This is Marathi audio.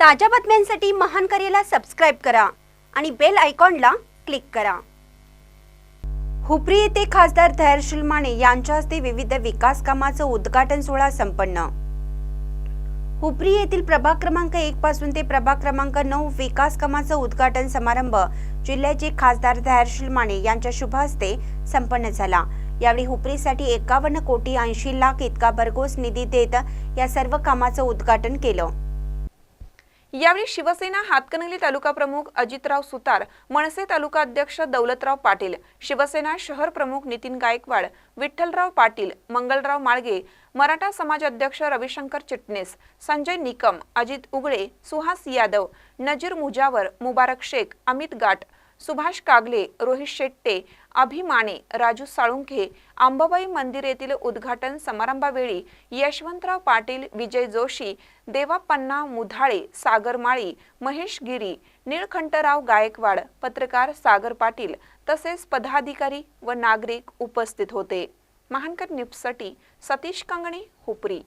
ताज्या बातम्यांसाठी महान करेला सबस्क्राईब करा आणि बेल आयकॉनला क्लिक करा. हुपरी येथे खासदार धैर्यशील माने यांच्या हस्ते विविध विकास कामाचं उद्घाटन सोहळा संपन्न. हुपरी येथील प्रभाग क्रमांक एक पासून ते प्रभाग क्रमांक नऊ विकास कामाचं उद्घाटन समारंभ जिल्ह्याचे खासदार धैर्यशील माने यांच्या शुभ हस्ते संपन्न झाला. यावेळी हुपरीसाठी एकावन्न कोटी ऐंशी लाख इतका भरघोस निधी देत या सर्व कामाचं उद्घाटन केलं. यावेळी शिवसेना हातकणंगले तालुका प्रमुख अजितराव सुतार मनसे तालुका अध्यक्ष दौलतराव पाटील शिवसेना शहर प्रमुख नितीन गायकवाड विठ्ठलराव पाटील मंगलराव माळगे मराठा समाज अध्यक्ष रविशंकर चिटणीस संजय निकम अजित उगळे सुहास यादव नजीर मुजावर मुबारक शेख अमित गाट सुभाष कागले रोहित शेट्टे अभिमाने राजू साळुंखे अंबाबाई मंदिर येथील उद्घाटन समारंभावेळी यशवंतराव पाटील विजय जोशी देवापन्ना मुधाळे सागर माळी महेश गिरी निळकंठराव गायकवाड पत्रकार सागर पाटील तसेच पदाधिकारी व नागरिक उपस्थित होते. महानकर न्यूजसाठी सतीश कंगणे हुपरी.